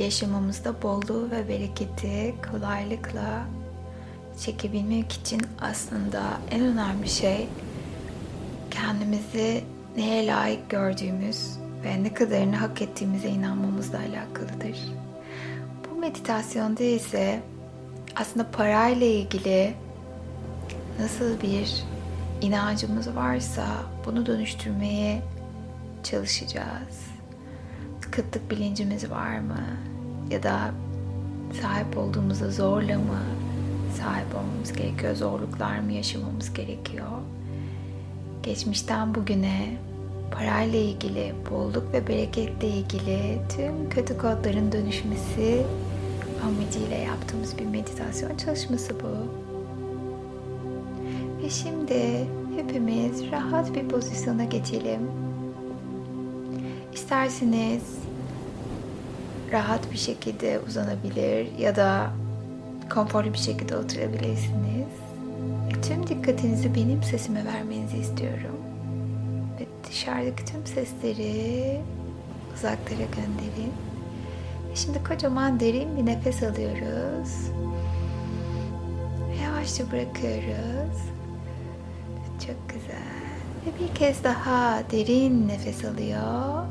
yaşamımızda bolluğu ve bereketi kolaylıkla çekebilmek için aslında en önemli şey kendimizi neye layık gördüğümüz ve ne kadarını hak ettiğimize inanmamızla alakalıdır. Bu meditasyonda ise aslında parayla ilgili nasıl bir inancımız varsa bunu dönüştürmeye çalışacağız. Kıtlık bilincimiz var mı? Ya da sahip olduğumuza zorla mı sahip olmamız gerekiyor? Zorluklar mı yaşamamız gerekiyor? Geçmişten bugüne parayla ilgili, bolluk ve bereketle ilgili tüm kötü kodların dönüşmesi amacıyla yaptığımız bir meditasyon çalışması bu. Ve şimdi hepimiz rahat bir pozisyona geçelim. İsterseniz rahat bir şekilde uzanabilir ya da konforlu bir şekilde oturabilirsiniz. Ve tüm dikkatinizi benim sesime vermenizi istiyorum. Ve dışarıdaki tüm sesleri uzaklara gönderin. Ve şimdi kocaman derin bir nefes alıyoruz. Yavaşça bırakıyoruz. Çok güzel. Ve bir kez daha derin nefes alıyor.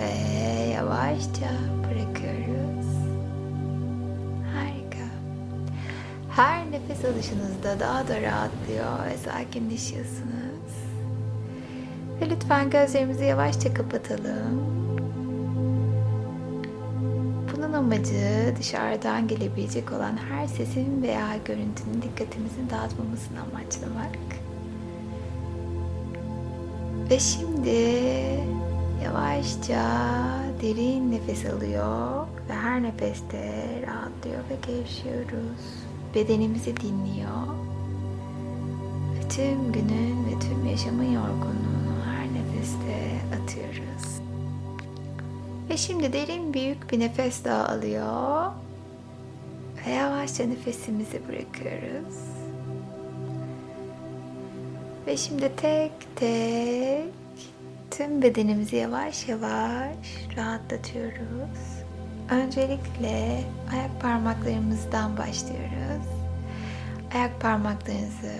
Ve yavaşça bırakıyoruz. Harika. Her nefes alışınızda daha da rahatlıyor ve sakinleşiyorsunuz. Ve lütfen gözlerimizi yavaşça kapatalım. Bunun amacı dışarıdan gelebilecek olan her sesin veya görüntünün dikkatimizin dağıtmamasını amaçlamak. Ve şimdi yavaşça derin nefes alıyor ve her nefeste rahatlıyor ve gevşiyoruz. Bedenimizi dinliyor. Ve tüm günün ve tüm yaşamın yorgunluğunu her nefeste atıyoruz. Ve şimdi derin büyük bir nefes daha alıyor. Ve yavaşça nefesimizi bırakıyoruz. Ve şimdi tek tek tüm bedenimizi yavaş yavaş rahatlatıyoruz. Öncelikle ayak parmaklarımızdan başlıyoruz. Ayak parmaklarınızı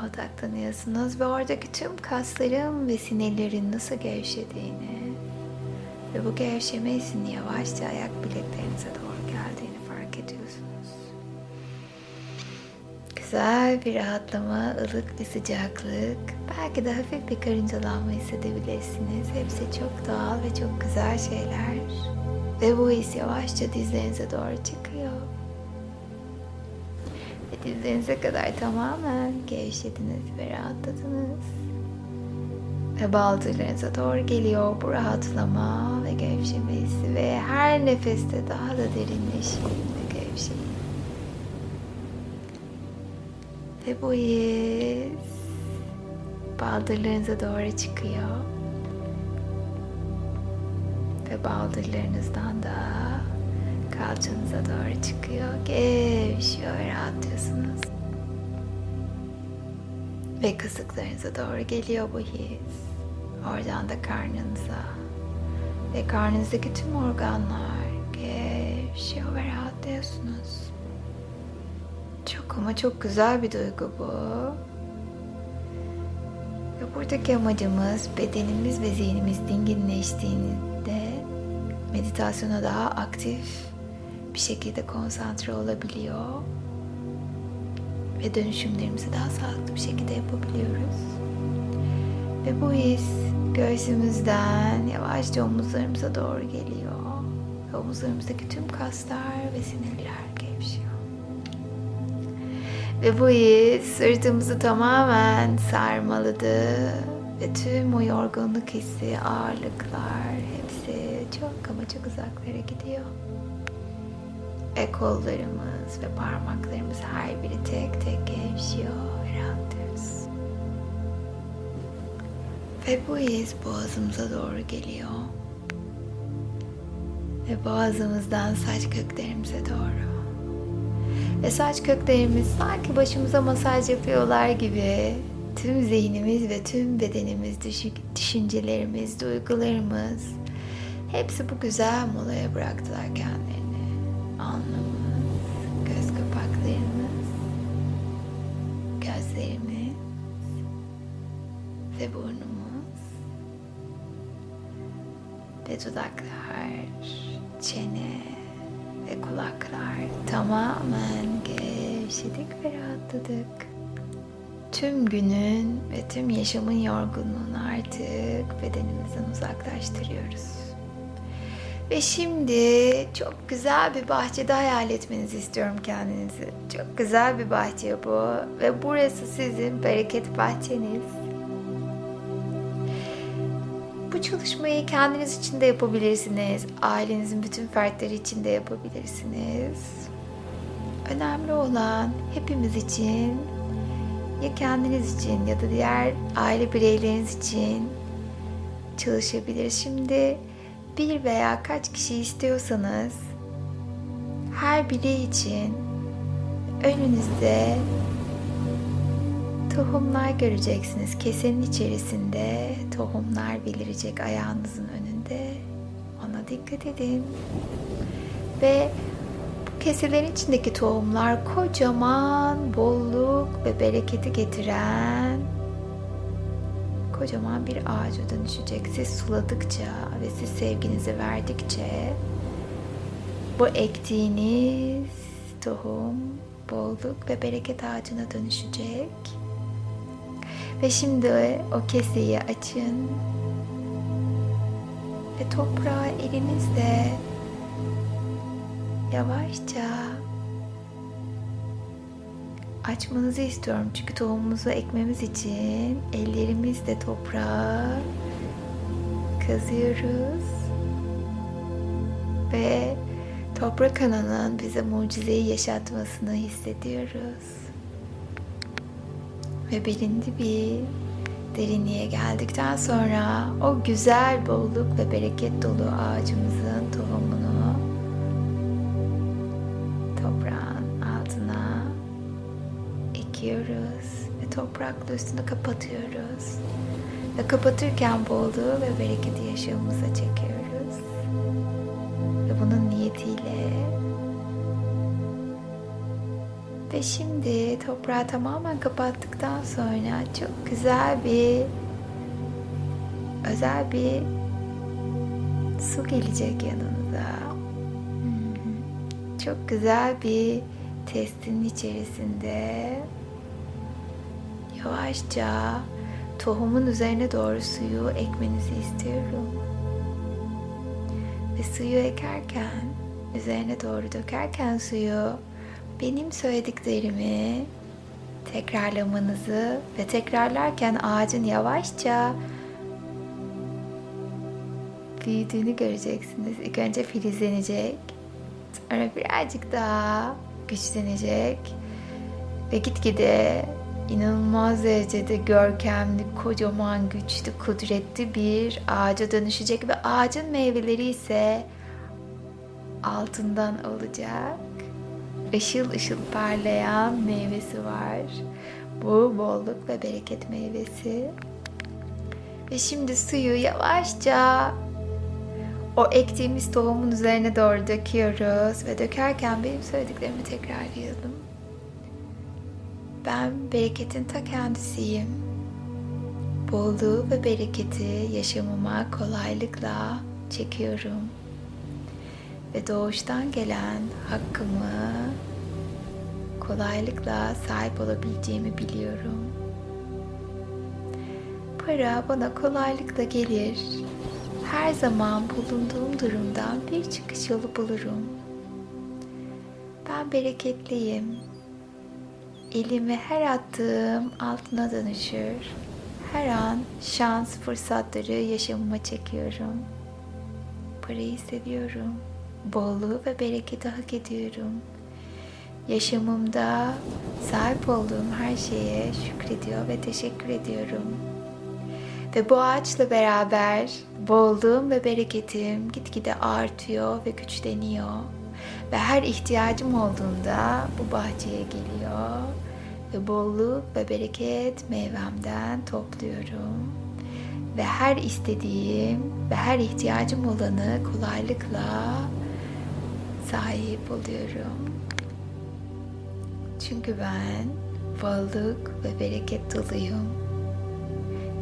odaklanıyorsunuz ve oradaki tüm kasların ve sinirlerin nasıl gevşediğini ve bu gevşeme hissini yavaşça ayak bileklerinize doğru geldiğini fark ediyorsunuz. Güzel bir rahatlama, ılık bir sıcaklık, belki de hafif bir karıncalanma hissedebilirsiniz. Hepsi çok doğal ve çok güzel şeyler. Ve bu his yavaşça dizlerinize doğru çıkıyor. Ve dizlerinize kadar tamamen gevşediniz ve rahatladınız. Ve baldırlarınıza doğru geliyor bu rahatlama ve gevşeme hissi ve her nefeste daha da derinleşin ve gevşeyin. Ve bu his baldırlarınıza doğru çıkıyor. Ve baldırlarınızdan da kalçanıza doğru çıkıyor. Gevşiyor ve rahatlıyorsunuz. Ve kasıklarınıza doğru geliyor bu his. Oradan da karnınıza. Ve karnınızdaki tüm organlar gevşiyor ve rahatlıyorsunuz. Ama çok güzel bir duygu bu. Ve buradaki amacımız bedenimiz ve zihnimiz dinginleştiğinde meditasyona daha aktif bir şekilde konsantre olabiliyor. Ve dönüşümlerimizi daha sağlıklı bir şekilde yapabiliyoruz. Ve bu his göğsümüzden yavaşça omuzlarımıza doğru geliyor. Ve omuzlarımızdaki tüm kaslar ve sinirler. Ve bu his sırtımızı tamamen sarmaladı. Ve tüm o yorgunluk hissi, ağırlıklar hepsi çok ama çok uzaklara gidiyor. Ve kollarımız ve parmaklarımız her biri tek tek gevşiyor ve rahatlıyoruz. Ve bu his boğazımıza doğru geliyor. Ve boğazımızdan saç köklerimize doğru. Ve saç köklerimiz sanki başımıza masaj yapıyorlar gibi tüm zihnimiz ve tüm bedenimiz, düşün- düşüncelerimiz, duygularımız Hepsi bu güzel molaya bıraktılar kendilerini. Alnımız, göz kapaklarımız, gözlerimiz ve burnumuz ve dudaklar, çene ve kulaklar tamamen gevşedik ve rahatladık. Tüm günün ve tüm yaşamın yorgunluğunu artık bedenimizden uzaklaştırıyoruz. Ve şimdi çok güzel bir bahçede hayal etmenizi istiyorum kendinizi. Çok güzel bir bahçe bu ve burası sizin bereket bahçeniz. Çalışmayı kendiniz için de yapabilirsiniz. Ailenizin bütün fertleri için de yapabilirsiniz. Önemli olan hepimiz için ya kendiniz için ya da diğer aile bireyleriniz için çalışabilir. Şimdi bir veya kaç kişi istiyorsanız her biri için önünüzde tohumlar göreceksiniz. Kesenin içerisinde tohumlar belirecek ayağınızın önünde. Ona dikkat edin. Ve bu keselerin içindeki tohumlar kocaman bolluk ve bereketi getiren kocaman bir ağaca dönüşecek. Siz suladıkça ve siz sevginizi verdikçe bu ektiğiniz tohum bolluk ve bereket ağacına dönüşecek. Ve şimdi o keseyi açın ve toprağı elinizle yavaşça açmanızı istiyorum. Çünkü tohumumuzu ekmemiz için ellerimizle toprağı kazıyoruz. Ve toprak ananın bize mucizeyi yaşatmasını hissediyoruz. Ve belirli bir derinliğe geldikten sonra o güzel bolluk ve bereket dolu ağacımızın tohumunu toprağın altına ekiyoruz ve toprakla üstünü kapatıyoruz. Ve kapatırken bolluğu ve bereketi yaşamımıza çekiyoruz. Ve bunun niyetiyle ve şimdi toprağı tamamen kapattıktan sonra çok güzel bir özel bir su gelecek yanınıza. Çok güzel bir testin içerisinde yavaşça tohumun üzerine doğru suyu ekmenizi istiyorum. Ve suyu ekerken, üzerine doğru dökerken suyu benim söylediklerimi tekrarlamanızı ve tekrarlarken ağacın yavaşça büyüdüğünü göreceksiniz. İlk önce filizlenecek. Sonra birazcık daha güçlenecek. Ve gitgide inanılmaz derecede görkemli, kocaman, güçlü, kudretli bir ağaca dönüşecek. Ve ağacın meyveleri ise altından olacak. Işıl ışıl parlayan meyvesi var. Bu bolluk ve bereket meyvesi. Ve şimdi suyu yavaşça o ektiğimiz tohumun üzerine doğru döküyoruz ve dökerken benim söylediklerimi tekrarlayalım. Ben bereketin ta kendisiyim. Bolluğu ve bereketi yaşamıma kolaylıkla çekiyorum. Ve doğuştan gelen hakkımı kolaylıkla sahip olabileceğimi biliyorum. Para bana kolaylıkla gelir her zaman bulunduğum durumdan bir çıkış yolu bulurum. Ben bereketliyim. Elimi her attığım altına dönüşür. Her an şans fırsatları yaşamıma çekiyorum. Parayı seviyorum. Bolluğu ve bereketi hak ediyorum. Yaşamımda sahip olduğum her şeye şükrediyor ve teşekkür ediyorum. Ve bu ağaçla beraber bolluğum ve bereketim gitgide artıyor ve güçleniyor. Ve her ihtiyacım olduğunda bu bahçeye geliyor. Ve bolluk ve bereket meyvemden topluyorum. ve her istediğim ve her ihtiyacım olanı kolaylıkla sahip oluyorum. Çünkü ben bolluk ve bereket doluyum.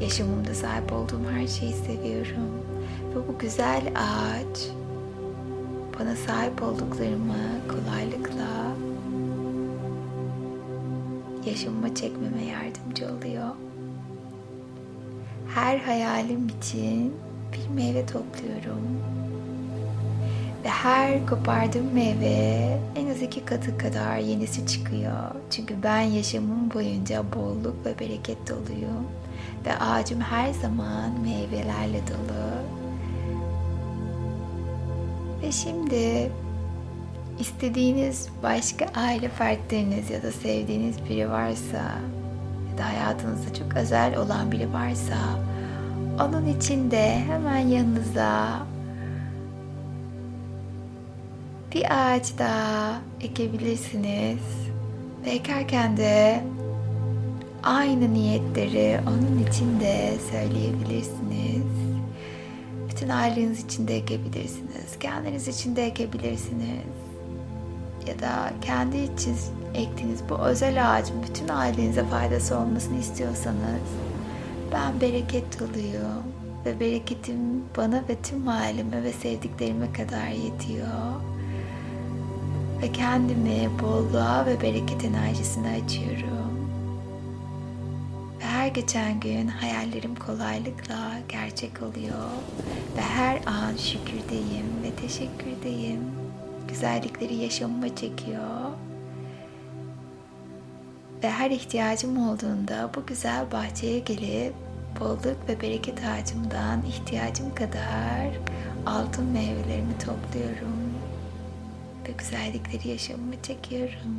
Yaşamımda sahip olduğum her şeyi seviyorum. Ve bu güzel ağaç bana sahip olduklarımı kolaylıkla yaşamıma çekmeme yardımcı oluyor. Her hayalim için bir meyve topluyorum. Ve her kopardığım meyve en az iki katı kadar yenisi çıkıyor. Çünkü ben yaşamım boyunca bolluk ve bereket doluyum. Ve ağacım her zaman meyvelerle dolu. Ve şimdi istediğiniz başka aile fertleriniz ya da sevdiğiniz biri varsa ya da hayatınızda çok özel olan biri varsa onun için de hemen yanınıza bir ağaç daha ekebilirsiniz. Ve ekerken de aynı niyetleri onun için de söyleyebilirsiniz. Bütün aileniz için de ekebilirsiniz. Kendiniz için de ekebilirsiniz. Ya da kendi için ektiğiniz bu özel ağacın bütün ailenize faydası olmasını istiyorsanız ben bereket doluyum ve bereketim bana ve tüm aileme ve sevdiklerime kadar yetiyor. Ve kendimi bolluğa ve bereket enerjisine açıyorum. Ve her geçen gün hayallerim kolaylıkla gerçek oluyor. Ve her an şükürdeyim ve teşekkürdeyim. Güzellikleri yaşamıma çekiyor. Ve her ihtiyacım olduğunda bu güzel bahçeye gelip bolluk ve bereket ağacımdan ihtiyacım kadar altın meyvelerimi topluyorum. Güzellikleri yaşamıma çekiyorum.